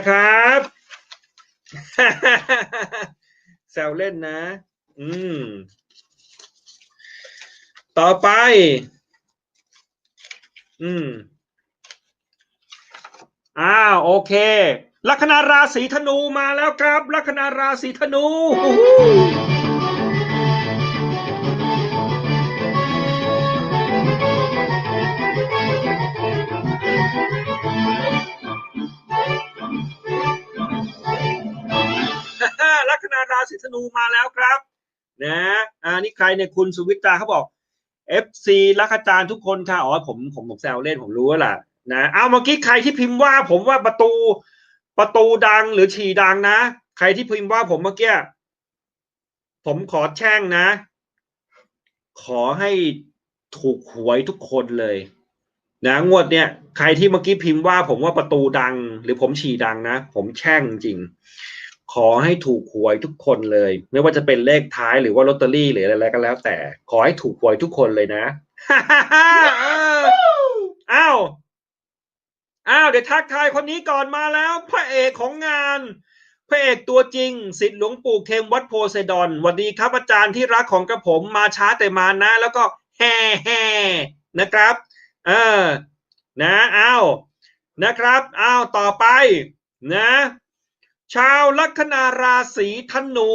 นะครับ แซวเล่นนะ อืม ต่อไป อืม อ้าวโอเค ลัคนาราศีธนูมาแล้วครับ ลัคนาราศีธนู ธนูมาแล้วครับนะอ่านี่ใครเนี่ยคุณสุวิตาเขาบอก FC ลักอาจารย์ทุกคนค่ะอ๋อผมผมผมแซวเล่นผมรู้แล้วล่ะนะเอาเมื่อกี้ใครที่พิมพ์ว่า ผมว่าประตู ประตูดังหรือฉี่ดังนะ ใครที่พิมพ์ว่าผมเมื่อกี้ผมขอแช่งนะ ขอให้ถูกหวยทุกคนเลยนะงวดเนี่ยใครที่เมื่อกี้พิมพ์ว่าผมว่าประตูดัง หรือผมฉี่ดังนะ ผมแช่งจริง ขอให้ถูกหวยทุกคนเลย ไม่ว่าจะเป็นเลขท้ายหรือว่าลอตเตอรี่หรืออะไรก็แล้ว แต่ ขอให้ถูกหวยทุกคนเลยนะอออ้าวอ้าวเดี๋ยวทักทายคนนี้ก่อนมาแล้ว พระเอกของงานพระเอกตัวจริงสิทธิ์หลวงปู่เข็มวัดโพไซดอนสวัสดีครับอาจารย์ที่รักของกระผมมาช้าแต่มานะ แล้วก็แฮ่แฮ่นะครับ เออ นะอ้าวนะครับอ้าวต่อไป นะ ชาวลัคนาราศีธนู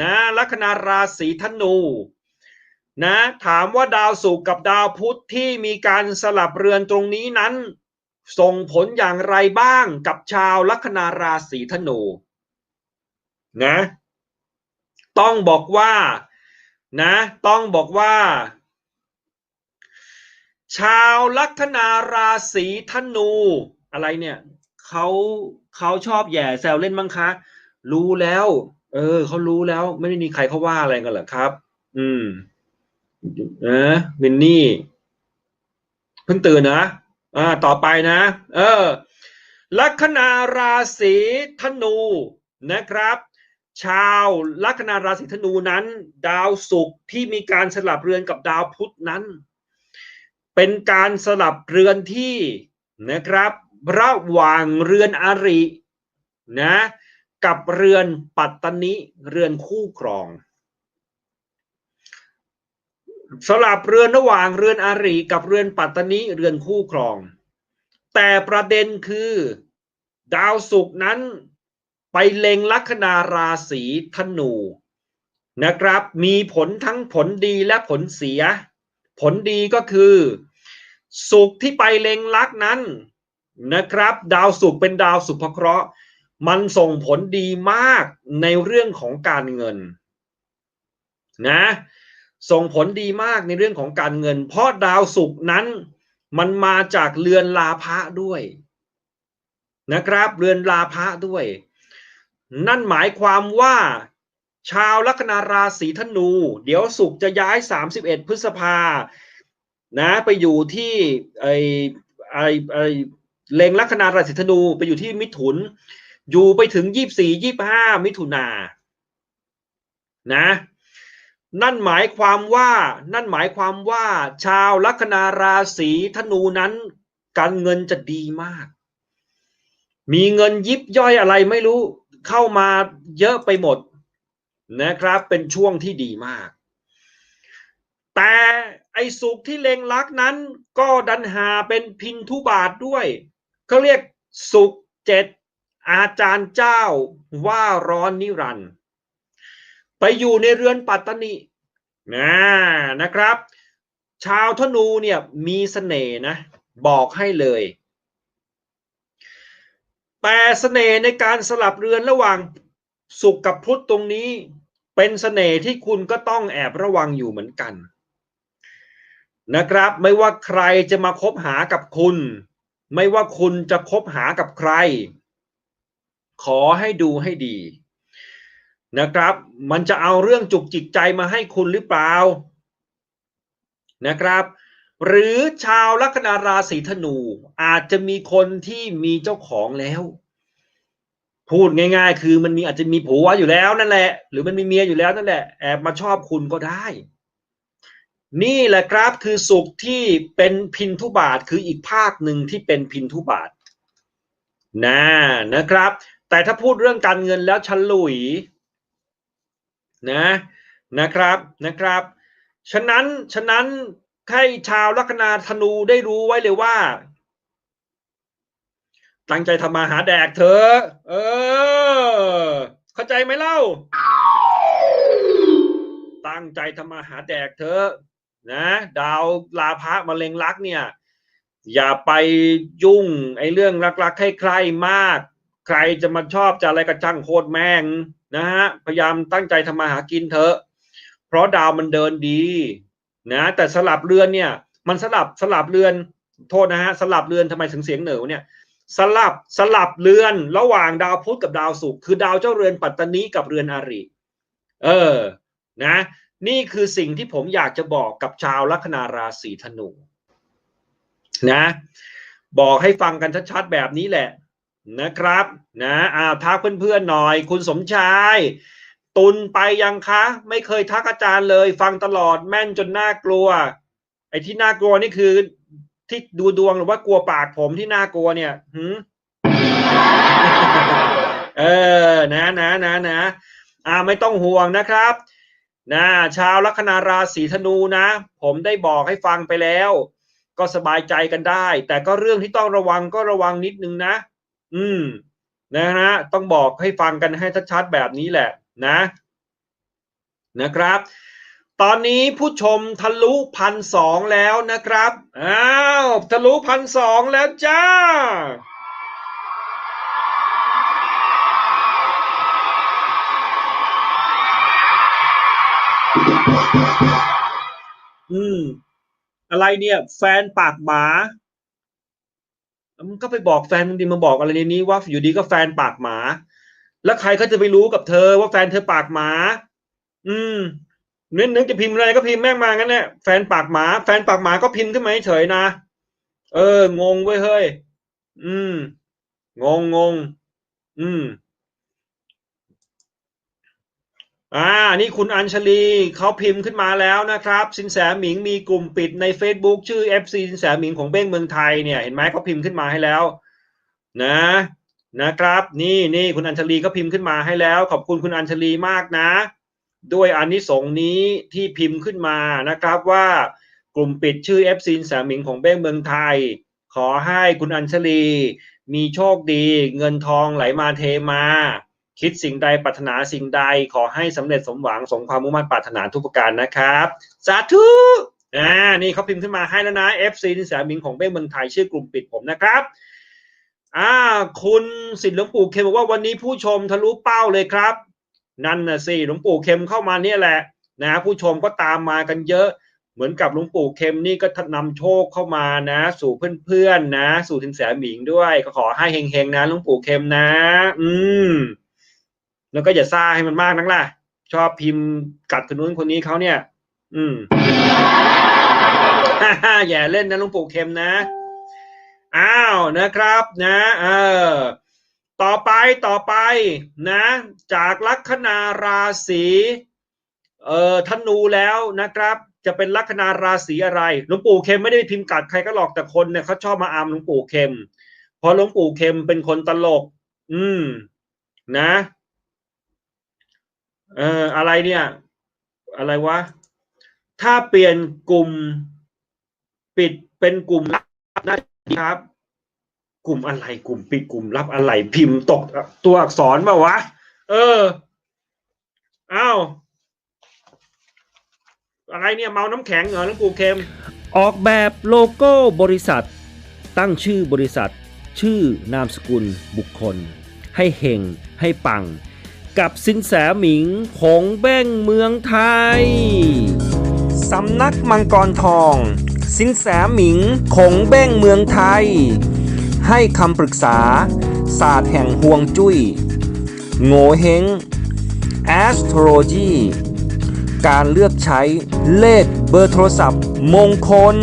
นะลัคนาราศีธนูนะถามว่าดาวศุกร์กับดาวพุธที่มีการสลับเรือนตรงนี้นั้น ส่งผลอย่างไรบ้างกับชาวลัคนาราศีธนูนะต้องบอกว่านะต้องบอกว่า ชาวลัคนาราศีธนูอะไรเนี่ย เขาเขาชอบแย่แซวเล่นมั้งคะ รู้แล้ว เออเขารู้แล้วไม่ได้มีใครเขาว่าอะไรกันหรอครับ อืมเออมินนี่ เพิ่งตื่นนะอ่า ต่อไปนะ เออ ลัคนาราศีธนูนะครับ ชาวลัคนาราศีธนูนั้น ดาวศุกร์ที่มีการสลับเรือนกับดาวพุธนั้น เป็นการสลับเรือนที่นะครับ ระหว่างเรือนอารินะกับเรือนปัตตนิเรือนคู่ครองสลับเรือนระหว่างเรือนอาริกับเรือนปัตตนิเรือนคู่ครอง แต่ประเด็นคือ ดาวศุกร์นั้นไปเล็งลัคนาราศีธนูนะครับ มีผลทั้งผลดีและผลเสีย ผลดีก็คือศุกร์ที่ไปเล็งลักษณ์นั้น นะครับ ดาวศุกร์เป็นดาวสุภเคราะห์ มันส่งผลดีมากในเรื่องของการเงินนะส่งผลดีมากในเรื่องของการเงิน เพราะดาวศุกร์นั้นมันมาจากเรือนลาภะด้วยนะครับ เรือนลาภะด้วย นั่นหมายความว่าชาวลัคนาราศีธนู เดี๋ยวศุกร์จะย้าย 31 พฤษภานะไปอยู่ที่ไอไอไอ เล็งลัคนาราศีธนูไปอยู่ที่มิถุน อยู่ไปถึง24 25มิถุนานะ นั่นหมายความว่า นั่นหมายความว่า ชาวลัคนาราศีธนูนั้น การเงินจะดีมาก มีเงินยิบย่อยอะไรไม่รู้เข้ามาเยอะไปหมดนะครับ เป็นช่วงที่ดีมาก แต่ไอ้สุขที่เลงลักนั้นก็ดันหาเป็นพินทุบาทด้วย เขาเรียกสุขเจ็ดอาจารย์เจ้าว่าร้อนนิรันด์ไปอยู่ในเรือนปัตตนินะนะครับ ชาวธนูเนี่ยมีเสน่ห์นะบอกให้เลย แต่เสน่ห์ในการสลับเรือนระหว่างสุขกับพุทธตรงนี้ เป็นเสน่ห์ที่คุณก็ต้องแอบระวังอยู่เหมือนกัน นะครับ ไม่ว่าใครจะมาคบหากับคุณ ไม่ว่าคุณจะคบหากับใคร ขอให้ดูให้ดี นะครับ มันจะเอาเรื่องจุกจิกใจมาให้คุณหรือเปล่า นะครับ หรือชาวลัคนาราศีธนูอาจจะมีคนที่มีเจ้าของแล้ว พูดง่าย ๆ คือมันมีอาจจะมีผัวอยู่แล้วนั่นแหละ หรือมันมีเมียอยู่แล้วนั่นแหละแอบมาชอบคุณก็ได้ นี่แหละครับคือสุขที่เป็นพินทุบาทคืออีกภาคหนึ่งที่เป็นพินทุบาทนะนะครับ แต่ถ้าพูดเรื่องการเงินแล้วฉลุยนะนะครับนะครับ ฉะนั้นฉะนั้นให้ชาวลัคนาธนูได้รู้ไว้เลยว่า ตั้งใจทำมาหาแดกเถอเออ เข้าใจไหมเล่า ตั้งใจทำมาหาแดกเถอ นะดาวลาภะมะเร็งรักเนี่ย อย่าไปยุ่งไอ้เรื่องรักๆใคร่ๆมาก ใครจะมาชอบจะอะไรกับช่างโคตรแม่งนะฮะพยายามตั้งใจทำมาหากินเถอะ เพราะดาวมันเดินดีนะแต่สลับเรือนเนี่ย มันสลับสลับเรือนโทษนะฮะสลับเรือนทำไมถึงเสียงเหนือเนี่ยสลับสลับเรือนระหว่างดาวพุธกับดาวศุกร์คือดาวเจ้าเรือนปัตตานีกับเรือนอาริเออนะ นี่คือสิ่งที่ผมอยากจะบอกกับชาวลัคนาราศีธนู นะ บอกให้ฟังกันชัดๆแบบนี้แหละนะครับนะอ่าทักเพื่อนๆหน่อย คุณสมชาย ตุนไปยังคะ ไม่เคยทักอาจารย์เลย ฟังตลอดแม่นจนน่ากลัว ไอ้ที่น่ากลัวนี่คือ ที่ดูดวงหรือว่ากลัวปากผมที่น่ากลัวเนี่ยหืมเออนะนะนะนะอ่าไม่ต้องห่วงนะครับ นะชาวลัคนาราศีธนูนะ ผมได้บอกให้ฟังไปแล้ว ก็สบายใจกันได้ แต่ก็เรื่องที่ต้องระวังก็ระวังนิดนึงนะ อืมนะฮะต้องบอกให้ฟังกันให้ชัดๆแบบนี้แหละนะ นะครับ ตอนนี้ผู้ชมทะลุพันสองแล้วนะครับอ้าวทะลุพันสองแล้วจ้า อืม อะไรเนี่ย แฟนปากหมามันก็ไปบอกแฟนมึงดีมาบอกอะไรในนี้ว่าอยู่ดีก็แฟนปากหมา แล้วใครเขาจะไปรู้กับเธอว่าแฟนเธอปากหมา อืมนึกนึกจะพิมพ์อะไรก็พิมพ์แม่งมางั้นแหละแฟนปากหมา แฟนปากหมาก็พิมพ์ขึ้นมาเฉยนะ เออ งงเว้ยเฮ้ย อืม งงงง อืม อ่านี่คุณอัญชลีเขาพิมพ์ขึ้นมาแล้วนะครับ สินแสหมิงมีกลุ่มปิดใน Facebook ชื่อ FC สินแสหมิงของเบ้งเมืองไทยเนี่ยเห็นไหมเขาพิมพ์ขึ้นมาให้แล้วนะนะครับนี่นี่คุณอัญชลีก็พิมพ์ขึ้นมาให้แล้ว ขอบคุณคุณอัญชลีมากนะ ด้วยอานิสงส์นี้ที่พิมพ์ขึ้นมานะครับว่ากลุ่มปิดชื่อ FC สินแสหมิงของเบ้งเมืองไทย ขอให้คุณอัญชลีมีโชคดี เงินทองไหลมาเทมา คิดสิ่งใดปรารถนาสิ่งใดขอให้สำเร็จสมหวังสมความมุ่งมั่นปรารถนาทุกประการนะครับ สาธุอ่านี่เขาพิมพ์ขึ้นมาให้แล้วนะ FC นิสามิงของเบ้งเมืองไทยชื่อกลุ่มปิดผมนะครับอ่าคุณสิทธิ์หลวงปู่เข็มบอกว่าวันนี้ผู้ชมทะลุเป้าเลยครับ นั่นนะสิหลวงปู่เข็มเข้ามาเนี่ยแหละนะผู้ชมก็ตามมากันเยอะ เหมือนกับหลวงปู่เข็มนี่ก็นำโชคเข้ามานะ สู่เพื่อนๆนะ สู่ทินแสหมิงด้วย ก็ขอให้เฮงๆนะหลวงปู่เข็มนะ อืม แล้วก็อย่าซ่าให้มันมากนักล่ะ ชอบพิมพ์กัดคนนู้นคนนี้เขาเนี่ย อืมอย่าเล่นนะลุงปู่เข็มนะ อ้าวนะครับนะ เออ ต่อไปต่อไปนะ จากลัคนาราศีเอ่อธนูแล้วนะครับ จะเป็นลัคนาราศีอะไรหลวงปู่เข็มไม่ได้พิมพ์กัดใครก็หรอกแต่คนเนี่ยเขาชอบมาอามหลวงปู่เข็มเพราะหลวงปู่เข็มเป็นคนตลก อืม นะ เอออะไรเนี่ย อะไรวะ ถ้าเปลี่ยนกลุ่ม ปิดเป็นกลุ่มลับนะครับ กลุ่มอะไรกลุ่มปิดกลุ่มลับอะไรพิมพ์ตกตัวอักษรมาวะ เอออ้าวอะไรเนี่ยเมาน้ำแข็งเหรอหลวงปู่เค็ม ออกแบบโลโก้บริษัท ตั้งชื่อบริษัท ชื่อนามสกุลบุคคล ให้เฮงให้ปัง กับสินแสหมิงของแบ้งเมืองไทย สำนักมังกรทอง สินแสหมิงคงเบ้งเมืองไทย ให้คำปรึกษา ศาสตร์แห่งห่วงจุย้ย โงเฮง astrology การเลือกใช้เลขเบอร์โทรศัพท์มงคล